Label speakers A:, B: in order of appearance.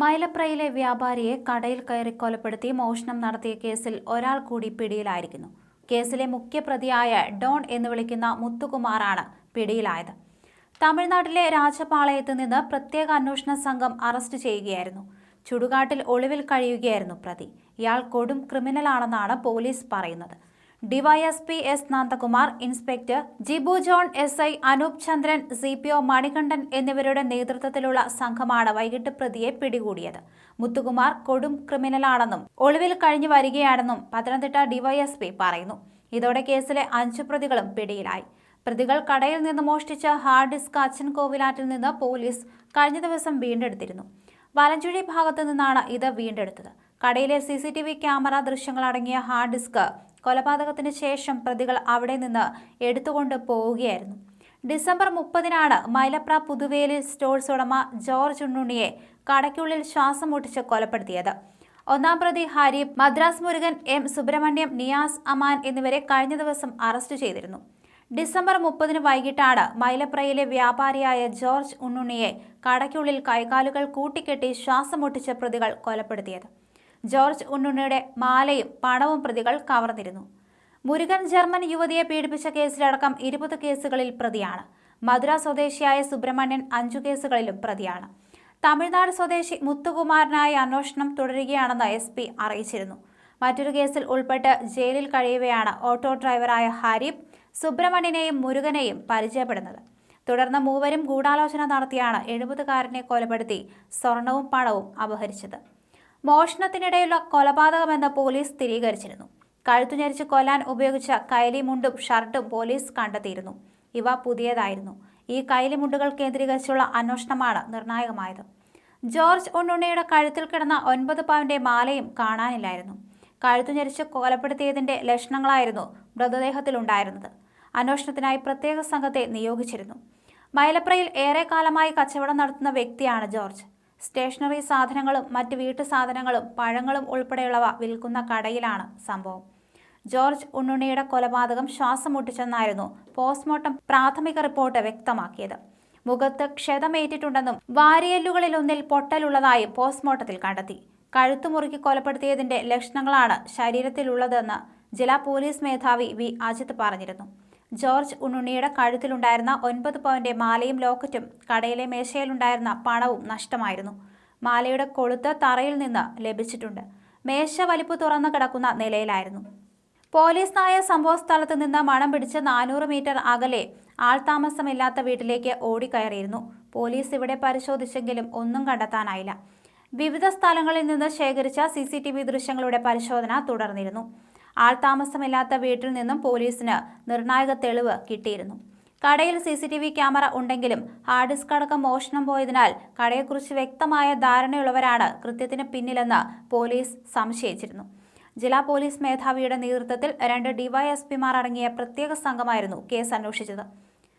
A: മൈലപ്രയിലെ വ്യാപാരിയെ കടയിൽ കയറി കൊലപ്പെടുത്തി മോഷണം നടത്തിയ കേസിൽ ഒരാൾ കൂടി പിടിയിലായിരിക്കുന്നു. കേസിലെ മുഖ്യപ്രതിയായ ഡോൺ എന്ന് വിളിക്കുന്ന മുത്തുകുമാറാണ് പിടിയിലായത്. തമിഴ്നാട്ടിലെ രാജപാളയത്ത് നിന്ന് പ്രത്യേക അന്വേഷണ സംഘം അറസ്റ്റ് ചെയ്യുകയായിരുന്നു. ചുടുകാട്ടിൽ ഒളിവിൽ കഴിയുകയായിരുന്നു പ്രതി. ഇയാൾ കൊടും ക്രിമിനലാണെന്നാണ് പോലീസ് പറയുന്നത്. DYSP S Nandakumar inspector Jibu John S I Anoop Chandran C P O Manikandan എന്നിവരുടെ നേതൃത്വത്തിലുള്ള സംഘമാണ് വൈകിട്ട് പ്രതിയെ പിടികൂടിയത്. മുത്തുകുമാർ കൊടും ക്രിമിനലാണെന്നും ഒളിവിൽ കഴിഞ്ഞു വരികയാണെന്നും പത്തനംതിട്ട ഡിവൈഎസ്പി പറയുന്നു. ഇതോടെ കേസിലെ അഞ്ചു പ്രതികളും പിടിയിലായി. പ്രതികൾ കടയിൽ നിന്ന് മോഷ്ടിച്ച ഹാർഡ് ഡിസ്ക് അച്ഛൻ കോവിലാറ്റിൽ നിന്ന് പോലീസ് കഴിഞ്ഞ ദിവസം വീണ്ടെടുത്തിരുന്നു. വലഞ്ചുഴി ഭാഗത്തു നിന്നാണ് ഇത് വീണ്ടെടുത്തത്. കടയിലെ C C T V camera ദൃശ്യങ്ങളടങ്ങിയ hard disk കൊലപാതകത്തിന് ശേഷം പ്രതികൾ അവിടെ നിന്ന് എടുത്തുകൊണ്ട് പോവുകയായിരുന്നു. ഡിസംബർ മുപ്പതിനാണ് മൈലപ്ര പുതുവേലി സ്റ്റോഴ്സ് ഉടമ ജോർജ് ഉണ്ണുണ്ണിയെ കടയ്ക്കുള്ളിൽ ശ്വാസം മുട്ടിച്ച് കൊലപ്പെടുത്തിയത്. ഒന്നാം പ്രതി ഹരീബ് മദ്രാസ് മുരുകൻ എം സുബ്രഹ്മണ്യം നിയാസ് അമാൻ എന്നിവരെ കഴിഞ്ഞ ദിവസം അറസ്റ്റ് ചെയ്തിരുന്നു. ഡിസംബർ മുപ്പതിന് വൈകിട്ടാണ് മൈലപ്രയിലെ വ്യാപാരിയായ ജോർജ് ഉണ്ണുണ്ണിയെ കടയ്ക്കുള്ളിൽ കൈകാലുകൾ കൂട്ടിക്കെട്ടി ശ്വാസം മുട്ടിച്ച പ്രതികൾ കൊലപ്പെടുത്തിയത്. ജോർജ് ഉണ്ണുണ്ണിയുടെ മാലയും പണവും പ്രതികൾ കവർന്നിരുന്നു. മുരുകൻ ജർമ്മൻ യുവതിയെ പീഡിപ്പിച്ച കേസിലടക്കം ഇരുപത് കേസുകളിൽ പ്രതിയാണ്. മധുര സ്വദേശിയായ സുബ്രഹ്മണ്യൻ അഞ്ചു കേസുകളിലും പ്രതിയാണ്. തമിഴ്നാട് സ്വദേശി മുത്തുകുമാരനായ അന്വേഷണം തുടരുകയാണെന്ന് എസ് പി അറിയിച്ചിരുന്നു. മറ്റൊരു കേസിൽ ഉൾപ്പെട്ട് ജയിലിൽ കഴിയവെയാണ് ഓട്ടോ ഡ്രൈവറായ ഹരീബ് സുബ്രഹ്മണ്യനെയും മുരുകനെയും പരിചയപ്പെടുന്നത്. തുടർന്ന് മൂവരും ഗൂഢാലോചന നടത്തിയാണ് എഴുപതുകാരനെ കൊലപ്പെടുത്തി സ്വർണവും പണവും അപഹരിച്ചത്. മോഷണത്തിനിടെയുള്ള കൊലപാതകമെന്ന് പോലീസ് സ്ഥിരീകരിച്ചിരുന്നു. കഴുത്തു ഞെരിച്ച് കൊല്ലാൻ ഉപയോഗിച്ച കൈലി മുണ്ടും ഷർട്ടും പോലീസ് കണ്ടെത്തിയിരുന്നു. ഇവ പുതിയതായിരുന്നു. ഈ കൈലി മുണ്ടുകൾ കേന്ദ്രീകരിച്ചുള്ള അന്വേഷണമാണ് നിർണായകമായത്. ജോർജ് ഉണ്ണുണ്ണിയുടെ കഴുത്തിൽ കിടന്ന ഒൻപത് പവന്റെ മാലയും കാണാനില്ലായിരുന്നു. കഴുത്തു ഞെരിച്ച് കൊലപ്പെടുത്തിയതിന്റെ ലക്ഷണങ്ങളായിരുന്നു മൃതദേഹത്തിലുണ്ടായിരുന്നത്. അന്വേഷണത്തിനായി പ്രത്യേക സംഘത്തെ നിയോഗിച്ചിരുന്നു. മൈലപ്രയിൽ ഏറെക്കാലമായി കച്ചവടം നടത്തുന്ന വ്യക്തിയാണ് ജോർജ്. സ്റ്റേഷനറി സാധനങ്ങളും മറ്റ് വീട്ടു സാധനങ്ങളും പഴങ്ങളും ഉൾപ്പെടെയുള്ളവ വിൽക്കുന്ന കടയിലാണ് സംഭവം. ജോർജ് ഉണ്ണുണ്ണിയുടെ കൊലപാതകം ശ്വാസം മുട്ടിച്ചെന്നായിരുന്നു പോസ്റ്റ്മോർട്ടം പ്രാഥമിക റിപ്പോർട്ട് വ്യക്തമാക്കിയത്. മുഖത്ത് ക്ഷതമേറ്റിട്ടുണ്ടെന്നും വാരിയല്ലുകളിലൊന്നിൽ പൊട്ടലുള്ളതായും പോസ്റ്റ്മോർട്ടത്തിൽ കണ്ടെത്തി. കഴുത്തു മുറുക്കി കൊലപ്പെടുത്തിയതിന്റെ ലക്ഷണങ്ങളാണ് ശരീരത്തിലുള്ളതെന്ന് ജില്ലാ പോലീസ് മേധാവി വി. അജിത് പറഞ്ഞിരുന്നു. ജോർജ് ഉണ്ണുണ്ണിയുടെ കഴുത്തിലുണ്ടായിരുന്ന ഒൻപത് പവന്റെ മാലയും ലോക്കറ്റും കടയിലെ മേശയിലുണ്ടായിരുന്ന പണവും നഷ്ടമായിരുന്നു. മാലയുടെ കൊളുത്ത് തറയിൽ നിന്ന് ലഭിച്ചിട്ടുണ്ട്. മേശ വലിപ്പ് തുറന്നു കിടക്കുന്ന നിലയിലായിരുന്നു. പോലീസ് നായ സംഭവ സ്ഥലത്ത് നിന്ന് മണം പിടിച്ച് നാനൂറ് മീറ്റർ അകലെ ആൾതാമസമില്ലാത്ത വീട്ടിലേക്ക് ഓടിക്കയറിയിരുന്നു. പോലീസ് ഇവിടെ പരിശോധിച്ചെങ്കിലും ഒന്നും കണ്ടെത്താനായില്ല. വിവിധ സ്ഥലങ്ങളിൽ നിന്ന് ശേഖരിച്ച സി ദൃശ്യങ്ങളുടെ പരിശോധന തുടർന്നിരുന്നു. ആൾതാമസമില്ലാത്ത വീട്ടിൽ നിന്നും പോലീസിന് നിർണായക തെളിവ് കിട്ടിയിരുന്നു. കടയിൽ C C T V camera ഉണ്ടെങ്കിലും ഹാർഡ് ഡിസ്ക് അടക്കം മോഷണം പോയതിനാൽ കടയെക്കുറിച്ച് വ്യക്തമായ ധാരണയുള്ളവരാണ് കൃത്യത്തിന് പിന്നിലെന്ന് പോലീസ് സംശയിച്ചിരുന്നു. ജില്ലാ പോലീസ് മേധാവിയുടെ നേതൃത്വത്തിൽ രണ്ട് ഡിവൈഎസ്പിമാർ അടങ്ങിയ പ്രത്യേക സംഘമായിരുന്നു കേസ് അന്വേഷിച്ചത്.